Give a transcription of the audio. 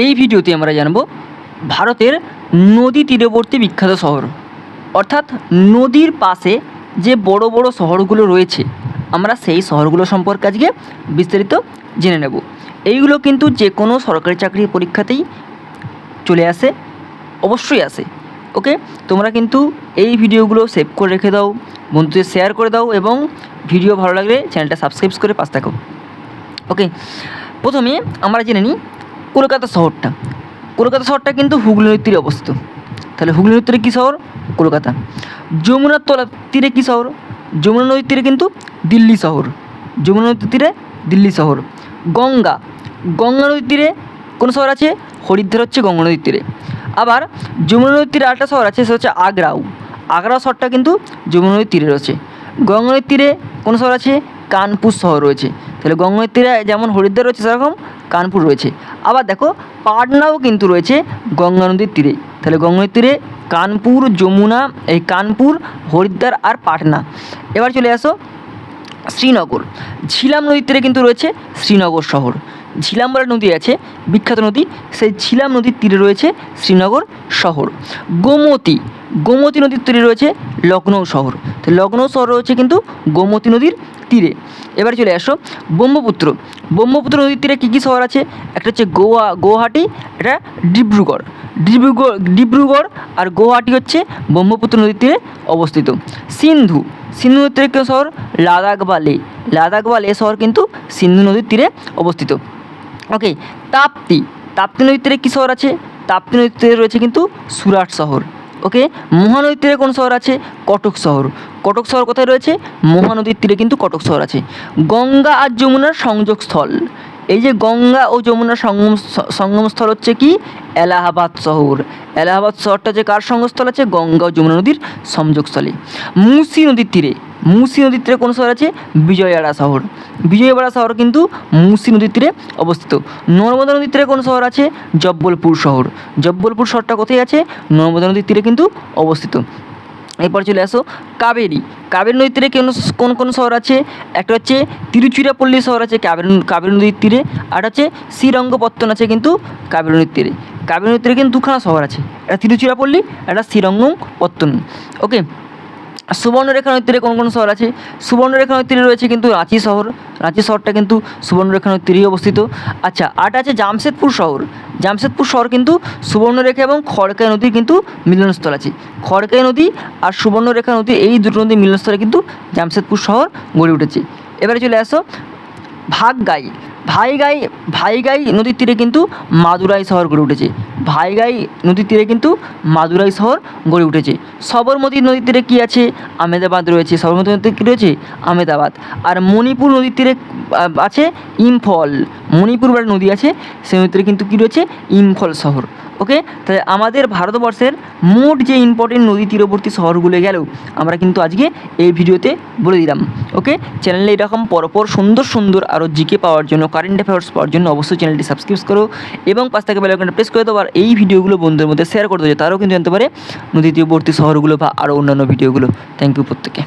এই ভিডিওতে আমরা জানব ভারতের নদী তীরবর্তী বিখ্যাত শহর। অর্থাৎ নদীর পাশে যে বড় বড় শহরগুলো রয়েছে, আমরা সেই শহরগুলো সম্পর্কে আজকে বিস্তারিত জেনে নেব। এইগুলো কিন্তু যে কোনো সরকারি চাকরির পরীক্ষাতেই চলে আসে, অবশ্যই আসে। ওকে? তোমরা কিন্তু এই ভিডিওগুলো সেভ করে রেখে দাও, বন্ধুদের শেয়ার করে দাও এবং ভিডিও ভালো লাগলে চ্যানেলটা সাবস্ক্রাইব করে পাশ থাকো। ওকে? প্রথমে আমরা জেনে নিই কলকাতা শহরটা। কলকাতা শহরটা কিন্তু হুগলি নদীর তীরে অবস্থিত। তাহলে হুগলি নদীর তীরে কী শহর? কলকাতা। যমুনার তলা তীরে কী শহর? যমুনা নদীর তীরে কিন্তু দিল্লি শহর। যমুনা নদীর তীরে দিল্লি শহর। গঙ্গা। গঙ্গা নদীর তীরে কোন শহর আছে? হরিদ্বার হচ্ছে গঙ্গা নদীর তীরে। আবার যমুনা নদীর তীরে আরেকটা শহর আছে সে হচ্ছে আগ্রাও। আগ্রা শহরটা কিন্তু যমুনা নদীর তীরে রয়েছে। গঙ্গা নদীর তীরে কোন শহর আছে? কানপুর শহর রয়েছে। তাহলে গঙ্গা নদীর তীরে যেমন হরিদ্বার রয়েছে, সেরকম কানপুর রয়েছে। আবার দেখো, পাটনাও কিন্তু রয়েছে গঙ্গা নদীর তীরে। তাহলে গঙ্গা নদীর তীরে কানপুর, যমুনা, এই কানপুর, হরিদ্বার আর পাটনা। এবার চলে আসো শ্রীনগর। ঝিলাম নদীর তীরে কিন্তু রয়েছে শ্রীনগর শহর। ঝিলাম বলে নদী আছে, বিখ্যাত নদী। সেই ঝিলাম নদীর তীরে রয়েছে শ্রীনগর শহর। গোমতী গোমতী নদীর তীরে রয়েছে লখনৌ শহর। তো লখনৌ শহর রয়েছে কিন্তু গোমতী নদীর তীরে। এবার চলে আসো ব্রহ্মপুত্র। ব্রহ্মপুত্র নদীর তীরে কী কী শহর আছে? একটা হচ্ছে গোয়া গুয়াহাটি এটা ডিব্রুগড়। ডিব্রুগড় ডিব্রুগড় আর গুয়াহাটি হচ্ছে ব্রহ্মপুত্র নদীর তীরে অবস্থিত। সিন্ধু সিন্ধু নদীর তীরে কেউ শহর? লাদাখ বা লে লাদাখ বা লে শহর কিন্তু সিন্ধু নদীর তীরে অবস্থিত। ওকে, তাপ্তি। তাপ্তি নদীর তীরে কী শহর আছে? তাপ্তি নদীর তীরে রয়েছে কিন্তু সুরাট শহর। ওকে? মহানদীর তীরে কোন শহর আছে? কটক শহর। কটক শহর কোথায় রয়েছে? মহানদীর তীরে কিন্তু কটক শহর আছে। গঙ্গা আর যমুনার সংযোগস্থল। এই যে গঙ্গা ও যমুনার সঙ্গম সঙ্গমস্থল হচ্ছে কি? এলাহাবাদ শহর। এলাহাবাদ শহরটা যে কার সঙ্গস্থল আছে? গঙ্গা ও যমুনা নদীর সংযোগস্থলে। মুসি নদীর তীরে। মুসি নদীর তীরে কোন শহর আছে? বিজয়াড়া শহর। বিজয়ওয়াড়া শহর কিন্তু মুসি নদীর তীরে অবস্থিত। নর্মদা নদীর তীরে কোন শহর আছে? জব্বলপুর শহর। জব্বলপুর শহরটা কোথায় আছে? নর্মদা নদীর তীরে কিন্তু অবস্থিত। এরপর চলে আসো কাবেরী। কাবেরী নদীর তীরে কোন কোন কোন শহর আছে? একটা হচ্ছে তিরুচিরাপল্লী শহর আছে কাবেরী কাবেরী নদীর তীরে, আর হচ্ছে শ্রীরঙ্গপত্তন আছে কিন্তু কাবেরী নদীর তীরে। কাবেরী নদীর তীরে কিন্তু দুখানা শহর আছে, একটা তিরুচিরাপল্লী একটা শ্রীরঙ্গপত্তন। ওকে, সুবর্ণরেখা নদীর তীরে কোন কোন শহর আছে? সুবর্ণরেখা নদীর তীরে রয়েছে কিন্তু রাঁচি শহর। রাঁচি শহরটা কিন্তু সুবর্ণরেখা নদীর তীরেই অবস্থিত। আচ্ছা আট আছে জামশেদপুর শহর। জামশেদপুর শহর কিন্তু সুবর্ণরেখা এবং খড়কাই নদীর কিন্তু মিলনস্থল আছে। খড়কাই নদী আর সুবর্ণরেখা নদী এই দুটো নদীর মিলনস্থলে কিন্তু জামশেদপুর শহর গড়ে উঠেছে। এবারে চলে আসো ভাগগাই। ভাইগাই ভাইগাই নদীর তীরে কিন্তু মাদুরাই শহর গড়ে উঠেছে। ভাইগাই নদীর তীরে কিন্তু মাদুরাই শহর গড়ে উঠেছে। সবরমতী নদীর তীরে কী আছে? আমেদাবাদ রয়েছে। সবরমতী নদীর কী রয়েছে? আমেদাবাদ আর মণিপুর নদীর তীরে আছে ইম্ফল। মণিপুর বলে নদী আছে, সেই নদীর তীরে কিন্তু কী রয়েছে? ইম্ফল শহর। ওকে? তাহলে আমাদের ভারতবর্ষের মোট যে ইম্পর্টেন্ট নদী তীরবর্তী শহরগুলো গেল, আমরা কিন্তু আজকে এই ভিডিওতে বলে দিলাম। ওকে? চ্যানেলে এরকম পরপর সুন্দর সুন্দর আরও জিকে পাওয়ার জন্য কারেন্ট অ্যাফেয়ার্স পাওয়ার জন্য অবশ্যই চ্যানেলটি সাবস্ক্রাইব করো এবং পাশ থেকে বেলাইকনটা প্রেস করে দেবো আর এই ভিডিওগুলো বন্ধুদের মধ্যে শেয়ার করতে হবে তারাও কিন্তু জানতে পারে নদীতীয়বর্তী শহরগুলো বা আরও অন্যান্য ভিডিওগুলো থ্যাংক ইউ প্রত্যেকে।